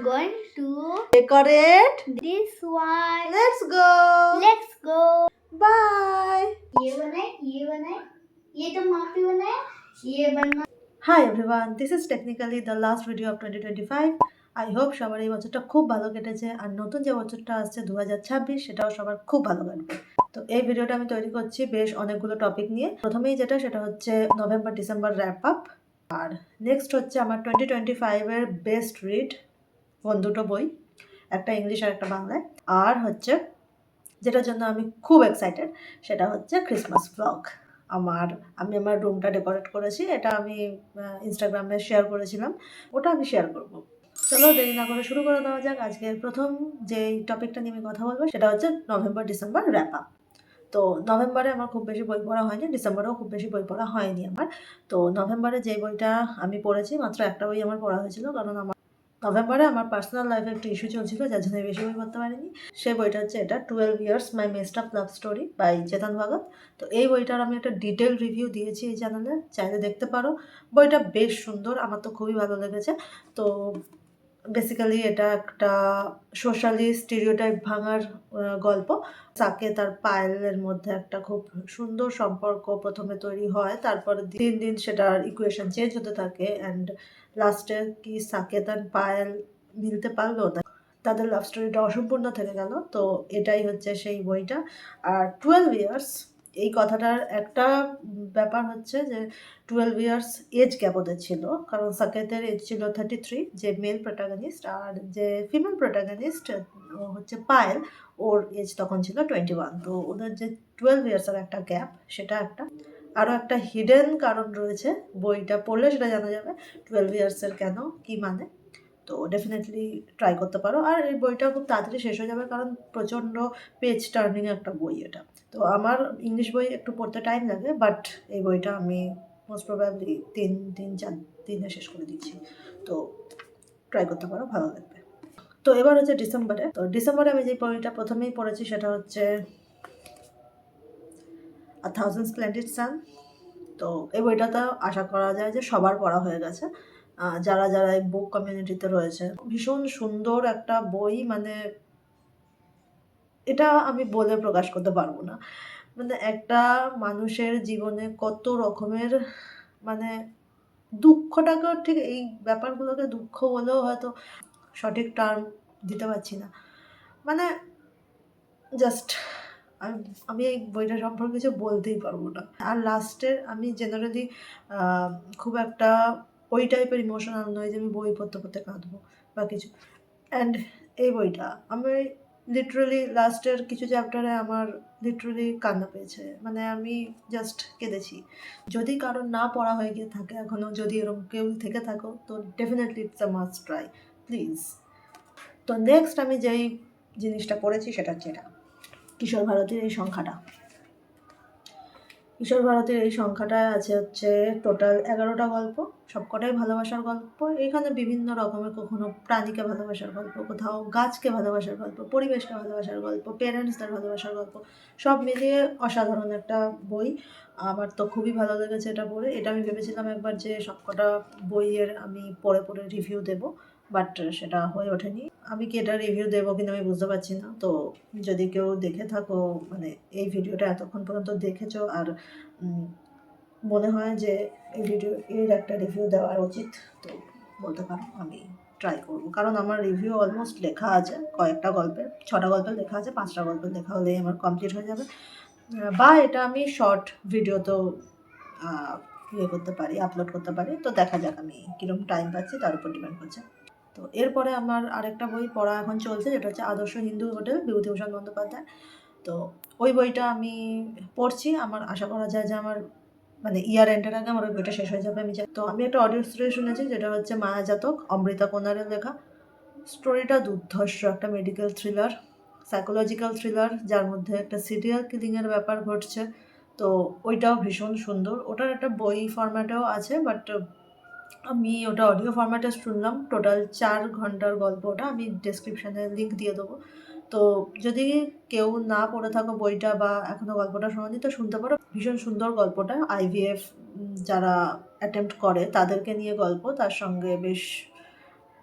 going to Decorate. this one. Let's go. Let's go. Bye. ये बनाए ये बनाए ये तो माफी बनाए ये बनना Hi everyone, this is technically the last video of 2025. I hope সবার এই বছরটা খুব ভালো কেটেছে আর নতুন যে বছরটা আসছে দু সেটাও সবার খুব ভালো কাটবে তো এই ভিডিওটা আমি তৈরি করছি বেশ অনেকগুলো টপিক নিয়ে প্রথমেই যেটা সেটা হচ্ছে নভেম্বর ডিসেম্বর র্যাপ আপ আর নেক্সট হচ্ছে আমার টোয়েন্টি টোয়েন্টি ফাইভের বেস্ট রিড কোন দুটো বই? একটা ইংলিশ আর একটা বাংলায়। আর হচ্ছে যেটার জন্য আমি খুব এক্সাইটেড সেটা হচ্ছে ক্রিসমাস ব্লগ আমার, আমি আমার রুমটা ডেকোরেট করেছি, এটা আমি ইনস্টাগ্রামে শেয়ার করেছিলাম। ওটা আমি শেয়ার করব। চলো দেরি না করে শুরু করে দেওয়া যাক। আজকে প্রথম যে টপিকটা নিয়ে আমি কথা বলব, সেটা হচ্ছে নভেম্বর ডিসেম্বর র্যাপ আপ তো নভেম্বরে আমার খুব বেশি বই পড়া হয়নি ডিসেম্বরেও খুব বেশি বই পড়া হয়নি আমার। তো নভেম্বরে যে বইটা আমি পড়েছি, মাত্র একটা বই আমার পড়া হয়েছিল, কারণ আমার নভেম্বরে আমার পার্সোনাল লাইফে একটা ইস্যু চলছিল, যার জন্য বেশি বই পড়তে পারিনি। সেই বইটা হচ্ছে এটা twelve years my messed up love story by Chetan Bhagat তো এই বইটার আমি একটা ডিটেল রিভিউ দিয়েছি এই চ্যানেলে চাইলে দেখতে পারো। বইটা বেশ সুন্দর, আমার তো খুবই ভালো লেগেছে। তো বেসিক্যালি এটা একটা সোশ্যালি স্টিরিওটাইপ ভাঙার গল্প। তাকে তার পায়েলের মধ্যে একটা খুব সুন্দর সম্পর্ক প্রথমে তৈরি হয়, তারপরে দিন দিন সেটার ইকুয়েশন চেঞ্জ হতে থাকে অ্যান্ড লাস্টে কি সাকেত আর পায়েল মিলতে পারল? তাদের লাভ স্টোরিটা অসম্পূর্ণ থেকে গেল, তো এটাই হচ্ছে সেই বইটা। আর টুয়েলভ ইয়ার্স এই কথাটার একটা ব্যাপার হচ্ছে যে টুয়েলভ ইয়ার্স এজ গ্যাপ ওদের ছিল। কারণ সাকেতের এজ ছিল থার্টি থ্রি যে মেল প্রোটাগনিস্ট আর যে ফিমেল প্রোটাগনিস্ট হচ্ছে পায়েল, ওর এজ তখন ছিল টোয়েন্টি ওয়ান তো ওদের যে টুয়েলভ ইয়ার্সের একটা গ্যাপ সেটা একটা। আরও একটা হিডেন কারণ রয়েছে, বইটা পড়লে সেটা জানা যাবে টুয়েলভ ইয়ার্সের কেন, কি মানে। তো ডেফিনেটলি ট্রাই করতে পারো। আর এই বইটা খুব তাড়াতাড়ি শেষ হয়ে যাবে কারণ প্রচণ্ড পেজ টার্নিং একটা বই এটা। তো আমার ইংলিশ বই একটু পড়তে টাইম লাগে বাট এই বইটা আমি মোস্ট প্রবাবলি তিন তিন, চার দিনে শেষ করে দিচ্ছি তো ট্রাই করতে পারো, ভালো লাগবে। তো এবার হচ্ছে ডিসেম্বরে তো ডিসেম্বরে আমি যে বইটা প্রথমেই পড়েছি সেটা হচ্ছে আ থাউজেন্ড স্প্লেন্ডেড সান তো এই বইটাতে আশা করা যায় যে সবার পড়া হয়ে গেছে। যারা যারা এই বুক কমিউনিটিতে রয়েছে। ভীষণ সুন্দর একটা বই মানে এটা আমি বলে প্রকাশ করতে পারব না। মানে একটা মানুষের জীবনে কত রকমের মানে দুঃখটাকে ঠিক এই ব্যাপারগুলোকে দুঃখ বলেও হয়তো সঠিক টার্ম দিতে পারছি না। মানে জাস্ট আমি এই বইটা সম্পর্কে কিছু বলতেই পারব না। আর লাস্টের আমি জেনারেলি খুব একটা ওই টাইপের ইমোশনাল নয় যে আমি বই পড়তে পড়তে কাঁদবো বা কিছু। অ্যান্ড এই বইটা আমি লিটারালি লাস্টের কিছু চ্যাপ্টারে আমার লিটারালি কান্না পেয়েছে। মানে আমি জাস্ট কেঁদেছি। যদি কারোর না পড়া হয়ে গিয়ে থাকে এখনও যদি এরকম কেউ থেকে থাকো, তো definitely it's a must try please তো নেক্সট আমি যেই জিনিসটা পড়েছি সেটা হচ্ছে এটা, কিশোর ভারতীর এই সংখ্যাটা। কিশোর ভারতের এই সংখ্যাটায় আছে হচ্ছে টোটাল এগারোটা গল্প, সবকটাই ভালোবাসার গল্প। এখানে বিভিন্ন রকমের কখনো প্রাণীকে ভালোবাসার গল্প, কোথাও গাছকে ভালোবাসার গল্প, পরিবেশকে ভালোবাসার গল্প পেরেন্টসদের ভালোবাসার গল্প, সব মিলিয়ে অসাধারণ একটা বই। আমার তো খুবই ভালো লেগেছে এটা পড়ে। এটা আমি ভেবেছিলাম একবার যে সবকটা বইয়ের আমি পড়ে পড়ে রিভিউ দেব। বাট সেটা হয়ে ওঠেনি। আমি কি এটা রিভিউ দেবো কিনা আমি বুঝতে পারছি না। তো যদি কেউ দেখে থাকো মানে এই ভিডিওটা এতক্ষণ পর্যন্ত দেখেছ আর মনে হয় যে এই ভিডিও এর একটা রিভিউ দেওয়া উচিত তো বলতে পারো আমি ট্রাই করব। কারণ আমার রিভিউ অলমোস্ট লেখা আছে কয়েকটা গল্পের ছটা গল্পের লেখা আছে পাঁচটা গল্পের লেখা হলেই আমার কমপ্লিট হয়ে যাবে। বা এটা আমি শর্ট ভিডিওতেও আহ, ইয়ে করতে পারি আপলোড করতে পারি। তো দেখা যাক আমি কীরকম টাইম পাচ্ছি তার উপর ডিপেন্ড করছে। তো এরপরে আমার আরেকটা বই পড়া এখন চলছে, যেটা হচ্ছে আদর্শ হিন্দু হোটেল বিভূতিভূষণ বন্দ্যোপাধ্যায়। তো ওই বইটা আমি পড়ছি, আমার আশা করা যায় যে আমার মানে ইয়ার এন্ডের আগে আমার ওই বইটা শেষ হয়ে যাবে, আমি তো আমি একটা অডিও স্টোরি শুনেছি, যেটা হচ্ছে মায়াজাতক, অমৃতা কোনারের লেখা। স্টোরিটা দুর্ধর্ষ, একটা মেডিকেল থ্রিলার সাইকোলজিক্যাল থ্রিলার যার মধ্যে একটা সিরিয়াল কিলিংয়ের ব্যাপার ঘটছে। তো ওইটাও ভীষণ সুন্দর। ওটার একটা বই ফরম্যাটেও আছে বাট আমি ওটা অডিও ফরম্যাটে শুনলাম। টোটাল চার ঘণ্টার গল্প ওটা। আমি ডেসক্রিপশানে লিঙ্ক দিয়ে দেবো। তো যদি কেউ না পড়ে থাকো বইটা বা এখনও গল্পটা শোনোনি, তো শুনতে পারো। ভীষণ সুন্দর গল্পটা। আইভিএফ যারা অ্যাটেম্প্ট করে, তাদেরকে নিয়ে গল্প। তার সঙ্গে বেশ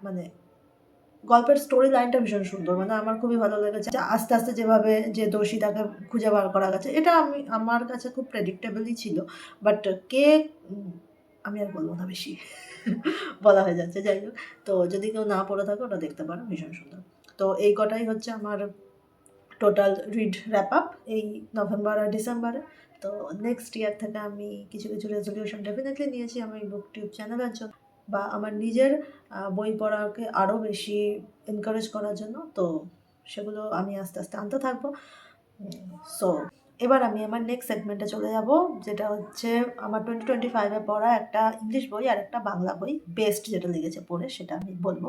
মানে গল্পের স্টোরি লাইনটা ভীষণ সুন্দর। মানে আমার খুবই ভালো লেগেছে। আস্তে আস্তে যেভাবে যে দোষী তাকে খুঁজে বার করা গেছে, এটা আমি, আমার কাছে খুব প্রেডিক্টেবলই ছিল। বাট কে আমি আর বলব না বেশি। বলা হয়ে যাচ্ছে, যাই হোক। তো যদি কেউ না পড়ে থাকে, ওটা দেখতে পারো, ভীষণ সুন্দর। তো এই কটাই হচ্ছে আমার টোটাল রিড র্যাপ আপ এই নভেম্বর আর ডিসেম্বরে তো নেক্সট ইয়ার থেকে আমি কিছু কিছু রেজলিউশন ডেফিনেটলি নিয়েছি আমার এই বুক টিউব চ্যানেলের জন্য বা আমার নিজের বই পড়াকে আরও বেশি এনকারেজ করার জন্য। তো সেগুলো আমি আস্তে আস্তে আনতে থাকব। সো এবার আমি আমার নেক্সট সেগমেন্টে চলে যাব, যেটা হচ্ছে আমার টোয়েন্টি টোয়েন্টি ফাইভে পড়া একটা ইংলিশ বই আর একটা বাংলা বই বেস্ট যেটা লেগেছে পড়ে সেটা আমি বলব।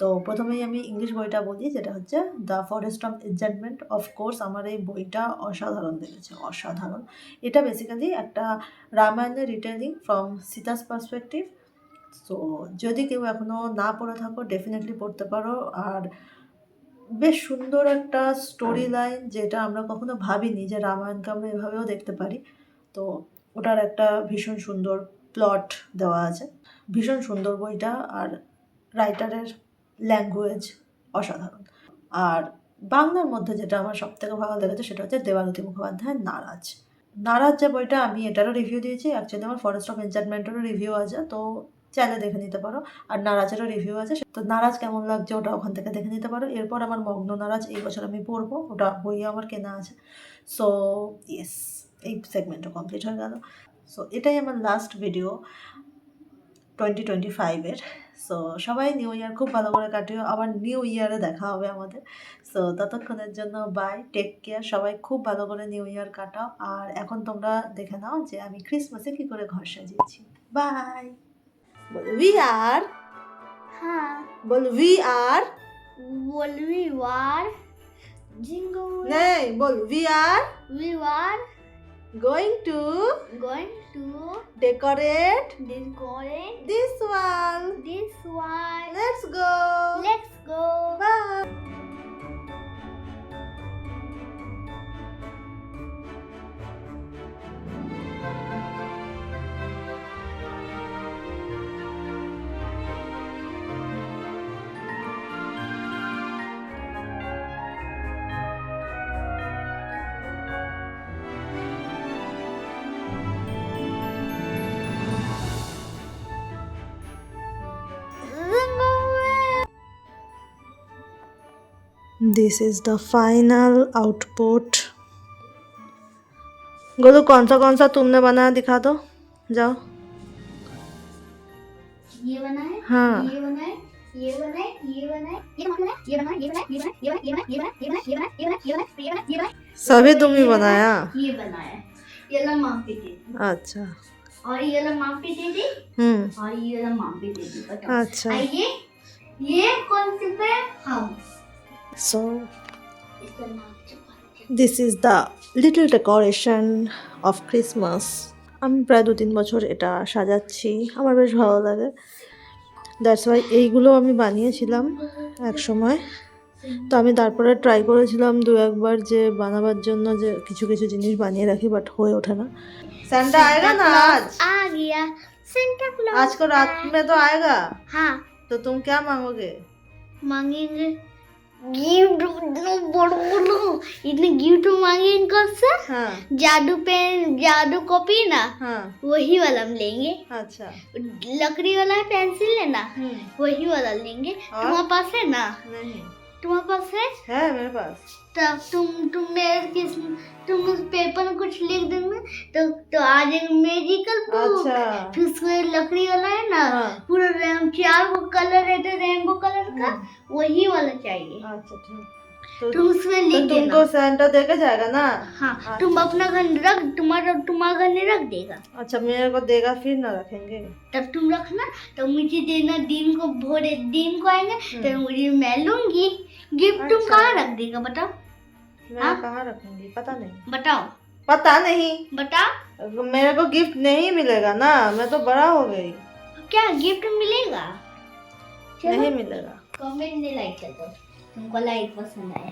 তো প্রথমেই আমি ইংলিশ বইটা বলি, যেটা হচ্ছে the forest of enchantment of course আমার এই বইটা অসাধারণ লেগেছে, অসাধারণ। এটা বেসিক্যালি একটা রামায়ণের retelling from Sita's perspective so যদি কেউ এখনও না পড়ে থাকো ডেফিনেটলি পড়তে পারো। আর বেশ সুন্দর একটা স্টোরি লাইন যেটা আমরা কখনো ভাবিনি যে রামায়ণকে আমরা এভাবেও দেখতে পারি। তো ওটার একটা ভীষণ সুন্দর প্লট দেওয়া আছে। ভীষণ সুন্দর বইটা আর রাইটারের ল্যাঙ্গুয়েজ অসাধারণ। আর বাংলার মধ্যে যেটা আমার সব থেকে ভালো লেগেছে সেটা হচ্ছে দেবারতী মুখোপাধ্যায়ের নারাজ। নারাজ যে বইটা আমি এটারও রিভিউ দিয়েছি অ্যাকচুয়ালি আমার ফরেস্ট অফ এনচার্টমেন্টেরও রিভিউ আছে। তো চাইলে দেখে নিতে পারো। আর নারাজেরও রিভিউ আছে তো নারাজ কেমন লাগছে ওটা ওখান থেকে দেখে নিতে পারো। এরপর আমার মগ্ন নারাজ, এই বছর আমি পড়ব, ওটা বই আমার কেনা আছে। সো ইয়েস এই সেগমেন্টও কমপ্লিট হয়ে গেল। সো এটাই আমার লাস্ট ভিডিও টোয়েন্টি টোয়েন্টি ফাইভের সো সবাই নিউ ইয়ার খুব ভালো করে কাটিও। আবার নিউ ইয়ারে দেখা হবে আমাদের। সো ততক্ষণের জন্য বাই টেক কেয়ার সবাই খুব ভালো করে নিউ ইয়ার কাটাও। আর এখন তোমরা দেখে নাও যে আমি ক্রিসমাসে কী করে ঘর সাজিয়েছি। বাই বলো উই আর হ্যাঁ বলো we are ball we are জিঙ্গো নেই বল we are we are going to. Going to. Decorate. Decorate. This wall this wall let's go. Let's go. Bye. This is the final output. Golu कौन सा कौन सा तुमने बनाया दिखा दो जाओ ये बना है हाँ ये बना है ये बना है ये बना है ये बना है ये बना है ये बना है ये बना है ये बना है ये बना है ये बना है ये बना है ये बना है ये बना है ये बना है ये बना है सभी तुम ही बनाया ये बनाया ये ला दे अच्छा और ये ला मापी दे दी हम्म और ये ला मापी दे दी अच्छा ये ये कौन सी पे हम So, this is the little decoration of Christmas. আমি প্রায় দু তিন বছর এটা সাজাচ্ছি। আমার বেশ ভালো লাগে। দ্যাটস ওয়াই এইগুলো আমি বানিয়েছিলাম এক সময় তো আমি তারপরে ট্রাই করেছিলাম দু একবার যে বানাবার জন্য যে কিছু কিছু জিনিস বানিয়ে রাখি বাট হয়ে ওঠে না। স্যান্টা আয়েগা না আজ? আ গিয়া। স্যান্টা ক্লॉज आज को रात में तो आएगा हाँ तो तुम क्या मांगोगे गिफ्ट बड़ा बड़ा इतने गिफ्ट मांगे इनको से हाँ जादू पेन जादू कॉपी ना हाँ वही वाला हम लेंगे अच्छा लकड़ी वाला पेंसिल है ना वही वाला लेंगे हमारे तुम्हारे पास है ना नहीं तुम्हारे पास है? है मेरे पास। तब तुम तुम मेरे किस तुम उस पेपर में कुछ लिख देंगे तो तो आ जाएगा मैजिकल बुक अच्छा। फिर उसमें लकड़ी वाला है ना हाँ। पूरा रैम चार वो कलर रहते रेनबो कलर का वही वाला चाहिए। अच्छा ठीक। तो, तुम उसमें तो लिख देना तुमको सेंटर देके जाएगा ना? हाँ अच्छा। तुम अपना घर रख तुम्हारा तुम्हारा घर नहीं रख देगा। अच्छा मेरे को देगा फिर ना रखेंगे। तब तुम रखना तो मुझे देना दिन को भोरे दिन को आएँगे। तो मुझे मैं लूँगी। गिफ्ट तुम अच्छा। कहाँ रख देगा बताओ? मैं हाँ? कहाँ रखूँगी पता नहीं। बताओ। पता नहीं। बताओ। मेरे को गिफ्ट नहीं मिलेगा ना मैं तो बड़ा हो गई। क्या गिफ्ट मिलेगा? नहीं मिलेगा। कमेंट नहीं लाइक कर दो। तुमको लाइक पसंद आया